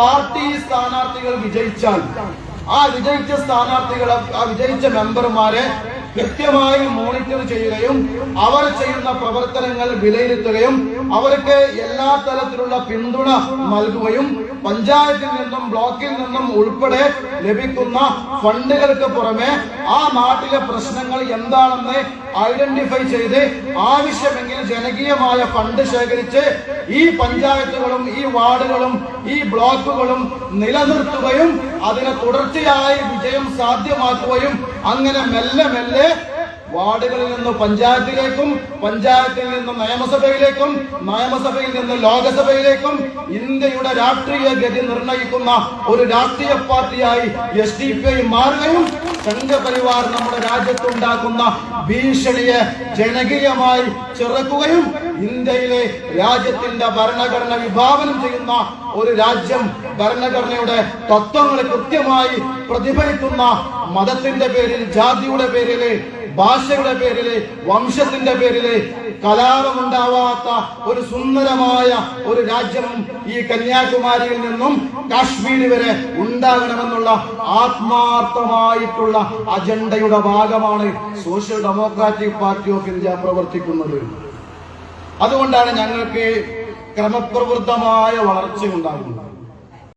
Party സ്ഥാനാർത്ഥികൾ വിജയിച്ചാൽ ആ വിജയിച്ച സ്ഥാനാർത്ഥികളെ ആ വിജയിച്ച മെമ്പർമാരെ കൃത്യമായി മോണിറ്റർ ചെയ്യുകയും അവർ ചെയ്യുന്ന പ്രവർത്തനങ്ങൾ വിലയിരുത്തുകയും അവർക്ക് എല്ലാ തരത്തിലുള്ള പിന്തുണ നൽകുകയും പഞ്ചായത്തിൽ നിന്നും ബ്ലോക്കിൽ നിന്നും ഉൾപ്പെടെ ലഭിക്കുന്ന ഫണ്ടുകൾക്ക് പുറമെ ആ നാട്ടിലെ പ്രശ്നങ്ങൾ എന്താണെന്ന് ഐഡന്റിഫൈ ചെയ്ത് ആവശ്യമെങ്കിൽ ജനകീയമായ ഫണ്ട് ശേഖരിച്ച് ഈ പഞ്ചായത്തുകളും ഈ വാർഡുകളും ഈ ബ്ലോക്കുകളും നിലനിർത്തുകയും അതിനെ തുടർച്ചയായി വിജയം സാധ്യമാക്കുകയും അങ്ങനെ മെല്ലെ മെല്ലെ വാർഡുകളിൽ നിന്ന് പഞ്ചായത്തിലേക്കും പഞ്ചായത്തിൽ നിന്ന് നിയമസഭയിലേക്കും നിയമസഭയിൽ നിന്ന് ലോകസഭയിലേക്കും ഇന്ത്യയുടെ രാഷ്ട്രീയ ഗതി നിർണയിക്കുന്ന ഒരു രാഷ്ട്രീയ പാർട്ടിയായി എസ് ഡി പി ഐ മാറുകയും സംഘപരിവാർ നമ്മുടെ രാജ്യത്തുണ്ടാക്കുന്ന ഭീഷണിയെ ജനകീയമായി ചെറുക്കുകയും ഇന്ത്യയിലെ രാജ്യത്തിന്റെ ഭരണഘടന വിഭാവനം ചെയ്യുന്ന ഒരു രാജ്യം ഭരണഘടനയുടെ തത്വങ്ങളെ കൃത്യമായി പ്രതിഫലിക്കുന്ന മതത്തിന്റെ പേരിൽ ജാതിയുടെ പേരിൽ ഭാഷയുടെ പേരിൽ വംശത്തിന്റെ പേരിൽ കലാപമുണ്ടാവാത്ത ഒരു സുന്ദരമായ ഒരു രാജ്യം ഈ കന്യാകുമാരിയിൽ നിന്നും കാശ്മീർ വരെ ഉണ്ടാകണമെന്നുള്ള ആത്മാർത്ഥമായിട്ടുള്ള അജണ്ടയുടെ ഭാഗമാണ് social democratic party of India പ്രവർത്തിക്കുന്നത്. അതുകൊണ്ടാണ് ഞങ്ങൾക്ക് ക്രമപ്രവൃത്തമായ വളർച്ച ഉണ്ടാകുന്നത്